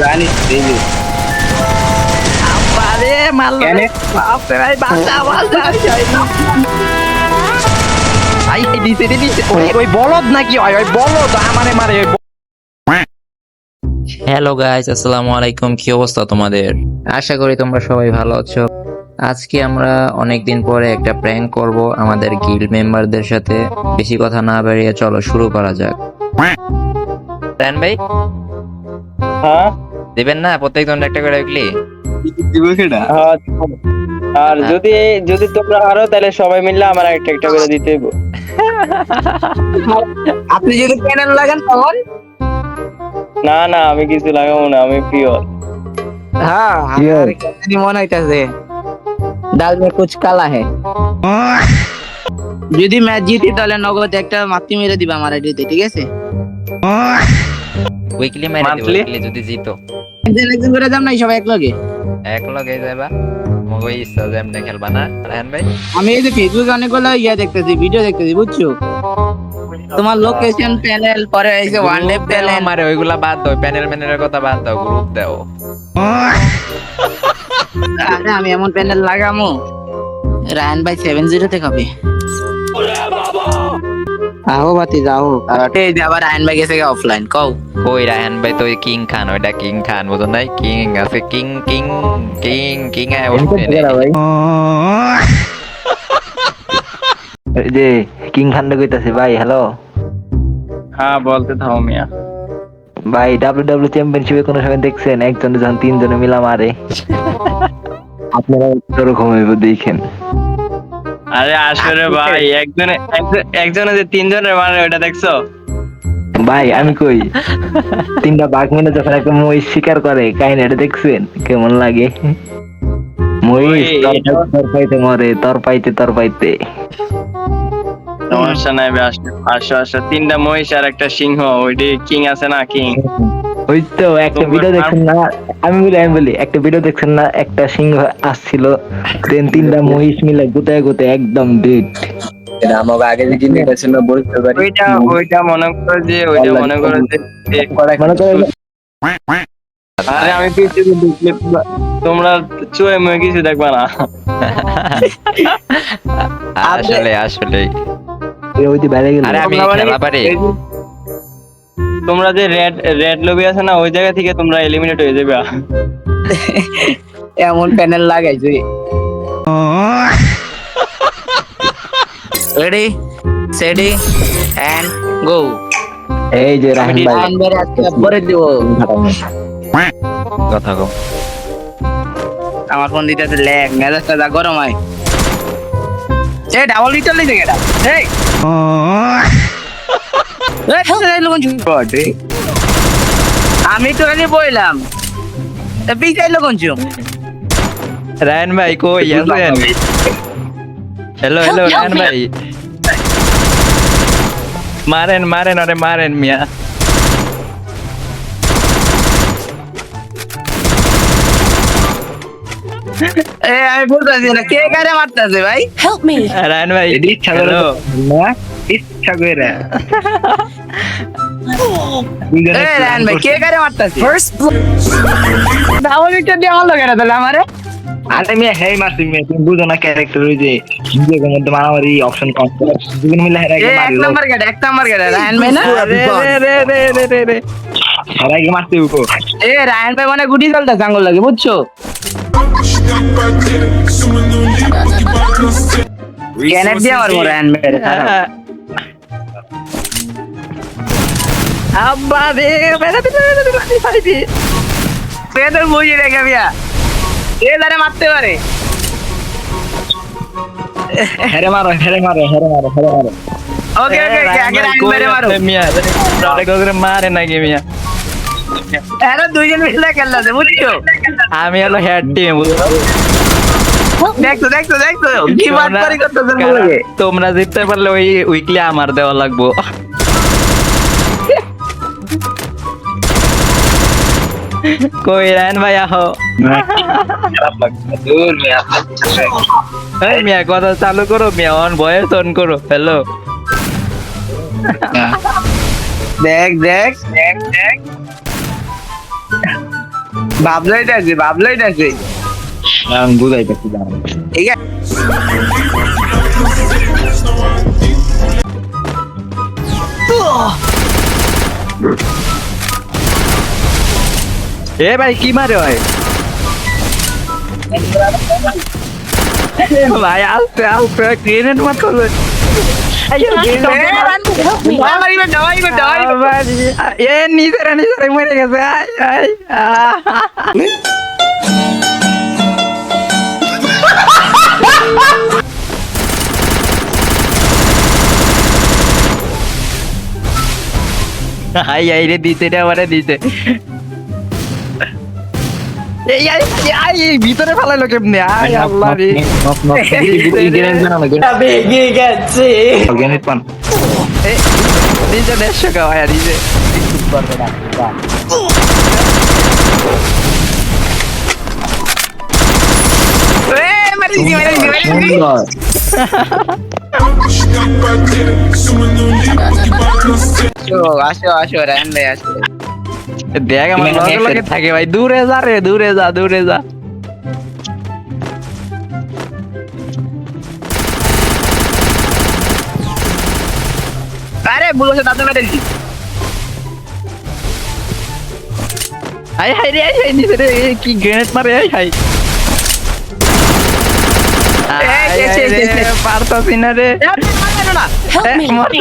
জানি এই যে। আরে মারলো কেন? বাপরে ভাই বাঁচা বাঁচা আই দিছে রে দিছে। ওই ওই বলদ নাকি? ওই ওই বলদ আমারে মারে হ্যালো গাইস আসসালামু আলাইকুম। কি অবস্থা তোমাদের? আশা করি তোমরা সবাই ভালো আছো। আজকে আমরা অনেকদিন পরে একটা প্র্যাঙ্ক করব আমাদের গিল্ড মেম্বারদের সাথে। বেশি কথা না বেরিয়ে চলো শুরু করা যাক। রান ভাই? হ্যাঁ? দিবেন না? প্রত্যেকজন একটা করে উইকলি দিব সেটা? হ্যাঁ, আর যদি যদি তোমরা আরও তাহলে সবাই মিললে আমার একটা একটা করে দিতে হইব। আপনি যদি প্যানেল লাগান তখন? না না আমি কিছু লাগাবো না আমি পিওর হ্যাঁ মনে হইতাছে। ডাল মে কুছ কালা হে। যদি ম্যাচ জিতি তাহলে নগদ একটা মাতি মেরে দিবা আমার আইডিতে ঠিক আছে? উইকলি মেরে দিও উইকলি যদি জিতো। একজন একজন করে যাম নাই সবাই এক লগে এক লগে যাবা মগই ইচ্ছা যেমনে খেলবা না রায়হান ভাই? আমি এই যে ফেসবুকে অনেকগুলো ইয়া দেখতেছি ভিডিও দেখতেছি বুঝছ? তোমার লোকেশন প্যানেল পরে এই যে ওয়ান ডে প্যানেল আমারে ওইগুলা বাদ দাও প্যানেল ম্যানেলের কথা বাদ দাও গ্রুপ দাও। আরে আমি এমন প্যানেল লাগামো। রায়ন ভাই সেভেন জিরোতে খাবে আহো বাতি যাও এই যে আবার রায়ন ভাই গেছে অফলাইন কও। কই রায়হান ভাই তো কিং খান ওইটা কিং খান বুঝো নাই? কিং আছে কিং কিং কিং কিং আয় উঠছে যে কিং খান্ডে কইতাছে ভাই হ্যালো হ্যাঁ বলতে থাও মিয়া। ভাই ডাব্লিউ ডাব্লিউ চ্যাম্পিয়নশিপে কোনো সময় দেখছেন? একজনে যখন তিনজনে মিলা মারে আপনারা ওরকম দেখেন। আরে আসলে ভাই একজনে একজন- যে তিনজনের মানে ওটা দেখছ? ভাই আমি কই? তিনটা বাঘ মিলে যখন একটা মহিষ শিকার করে কাহিনী এটা দেখছেন? কেমন লাগে? মহিষ তর পাইতে মরে তর পাইতে তর পাইতে। সমস্যা নাই আসো আসো তিনটা মহিষ আর একটা সিংহ ওইটি কিং আছে না কিং ওই তো একটা তোমরা ভিডিও দেখছেন না? আমি বলি আমি বলি একটা ভিডিও দেখছেন না? একটা সিংহ আসছিল। দেন তিনটা মহিষ মিলে গোতায় গোতায় একদম ডেট ওইটা ওইটা মনে করো যে ওইটা মনে করো যে যে- মনে করেন আরে আমি দেখলে তোমরা চুয়ে মুয়ে কিছু দেখবা না। আসলে আসলে। ওই যে বেড়ে গেল। আরে আমি খেলা পারি। এই যে- তোমরা যে রেড রেড লবি আছে না ওই জায়গা থেকে তোমরা এলিমিনেট হয়ে যাবে। এমন প্যানেল লাগাইছে রেডি সেডি এন্ড গো এই যে রাহেন ভাই। ভাই আজকে পরে দিব। কথা কও। আমার ফোন দিতে ল্যাগ মেজাজটা যা গরম হয়। এই ডাবল লিটার লিখে গেটা এই। আমি তো খালি বইলাম। তা পিছাই লোকন চুপ ভাই কই? আছেন হ্যালো হ্যালো রায়ন ভাই। মারেন মারেন আরে মারেন মিয়া। এ আমি বলতেছি না। কে কারে মারতেছে ভাই? Help me! রায়হান ভাই ইচ্ছা করে না ইচ্ছা করে। এ রায়ন ভাই কে কারে মারতেছে? First blood. ডাবল দিয়ে আমার লোকেরা তাহলে আমারে? আরে মিয়া হেই মারছি মিয়া তুমি বুঝো না ক্যারেক্টার ওই যে মধ্যে মারামারি অপশন কম দুজন মিলে হেরা এ গিয়ে এক নাম্বার নাম্বার রায়ন ভাই না? রে রে রে রে রে রে হেরা গিয়ে মারতে উকো এ রায়ন ভাই মানে গুটি চলতেছে আঙ্গুল লাগে বুঝছ? গ্যানেট দিয়ে মারবো রায়ন ভাই আব্বা রে বেড়া দিতে বেড়া দিতে পেদের বুঝি রেখে বিয়া এ দারে মারতে পারে হেরে মারো হেরে মারো হেরে মারো হেরে মারো ওকে ওকে আগে রায়ন ভাই মারো মিয়া রে করে মারে নাকি মিয়া এরা দুইজন মিলে খেলতেছে বুঝছ? আমি হলো হেড টিম দেখছ কি তোমরা জিততে পারলে ওই উইকলি আমার দেওয়া লাগবো। কই রায়ন ভাই আহো। মিয়া এই মিয়া কথা চালু করো মিয়া অন ভয়েস অন করো হ্যালো দেখ দেখ। দেখ দেখ। ভাবলাই ডাকছে আমি বুঝাইতেছি ঠিক আছে এ ভাই কি মারে ভাই ভাই আস্তে আস্তে গ্রেনেড মার করবে মারিবে মারিবে মারিবে এ নিজেরা নিজেরা মরে গেছে আয় আয় আহ। আই আই রে দিতে রে আমারে দিতে এই আই আই এই ভিতরে ফালাইলো কেমনে আই আল্লাহ রে গ্রেনেড পান দেড়শো মারিছি মারিছি সুন্দর আসো আসো ভাই আসো দেখ আমার লগে লগে থাকে ভাই দূরে যা রে দূরে যা দূরে যা। আরে বুলো সে দাঁতে মেরেছি আই হাই রে আই হাই নিচে রে কি গ্রেনেড মারে আই হাই এই। পারতাছি না রে। না?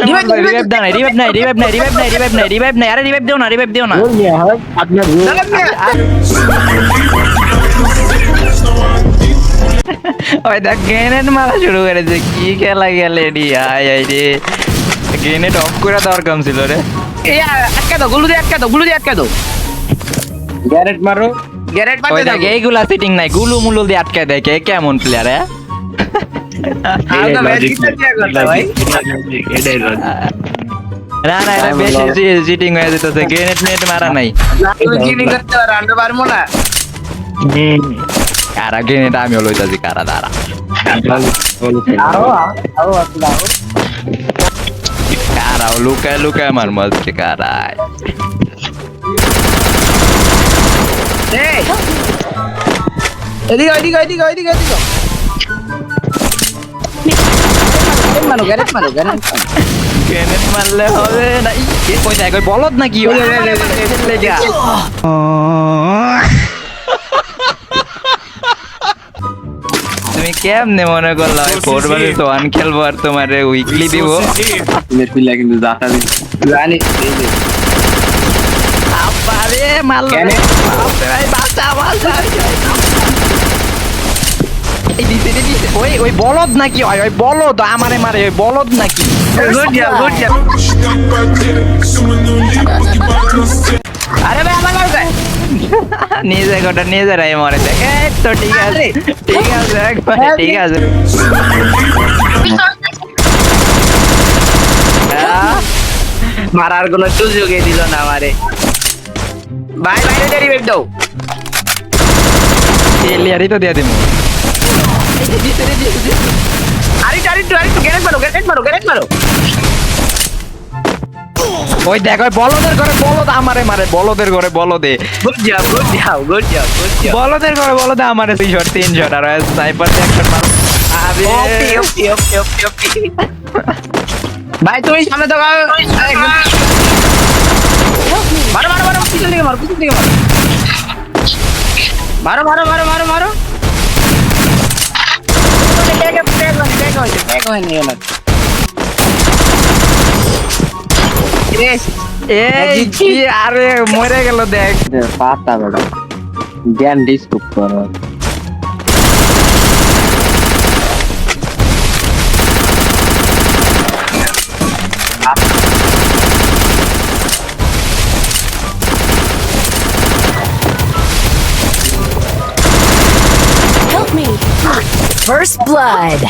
রিভাইভ দাও না রিভাইভ নাই রিভাইভ নাই রিভাইভ নাই রিভাইভ নাই রিভাইভ নাই আরে রিভাইভ দিও না রিভাইভ দিও না। রোল নিয়ে হয় আপনার রোল ওই দেখ গ্রেনেড মারা শুরু করেছে কি খেলা গেলে রে আই আই রে। গ্রেনেড অফ করে দেওয়ার কম ছিল রে। এই আটকা দাও গুলু দিয়ে আটকা দাও গুলু দিয়ে আটকা দাও। গ্যারেট মারো। গ্যারেট পাতে দাও এইগুলা সিটিং নাই গুলু মুলু দিয়ে আটকে দেয় কে কেমন প্লেয়ার হ্যাঁ? না না এটা বেশি চিটিং হয়ে যেতেছে গ্রেনেড নেট মারা নাই। তুমি করতে পারো পারব না। কারা গ্রেনেড আমিও লইতাছি কারা দাঁড়া। কারাও লুকায় লুকায় আমার মধ্যে কারায়। এদিকে এদিকে এদিকে এদিকে এদিকে। গ্যারেট মারো গ্যারেট মারো গ্যারেট মারো গ্রেনেড মারলে হবে না ই, কই দেখ ওই বলদ নাকি ওই, ওই, ওই, ওই, ওই, লেগা। তুমি কেমনে মনে করলা ওই ফোর ভার্সেস ওয়ান খেলব আর তোমার উইকলি দিব? মেসিলা কিন্তু জানি মারলো ভাই, বাঁচা, বাঁচা। এই দিছে, এই দিছে। ওই ওই বলদ নাকি ওই ওই বলদ আমারে মারে ওই বলদ নাকি আরে ভাই আমার নিজে গোটা নিজেরাই মরে দেখ তো ঠিক আছে ঠিক আছে একবারে ঠিক আছে মারার কোনো সুযোগই দিল না আমারে ভাই বাইরে ডেরিভেট দাও এলিয়ারই তো দিয়ে দিমু আরেকটু আরেকটু আরেকটু গ্যারেট মারো গ্যারেট মারো গ্যারেট মারো। ওই দেখ ওই বলদের ঘরে বলদ আমারে মারে বলদের ঘরে বলদে। বলদের ঘরে বলদে আমারে দুই শট তিন শট আর। স্নাইপার এক শট মার ভাই তুমি সামনে তো মারো মারো মারো পিছন দিকে মারো পিছন দিকে মারো। মারো মারো মারো মারো মারো। এই কি আরে মরে গেল দেখ পাতা বেড়া জ্ঞান ডিস্কুপ করো Help me! First blood!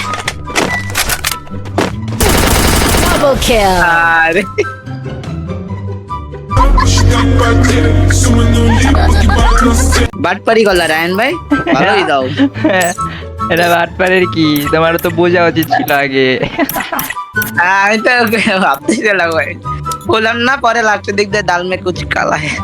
Double kill! আরে বাটপারি গলা রায়ন ভাই ভালোই দাও এটা বাটপারের কি? তোমার তো বোঝা উচিত ছিল আগে। আমি তো ভাবতেছিলাম ভাই বললাম না পরে লাগছে দিক দিয়ে ডাল মে কুচ কালা হ্যাঁ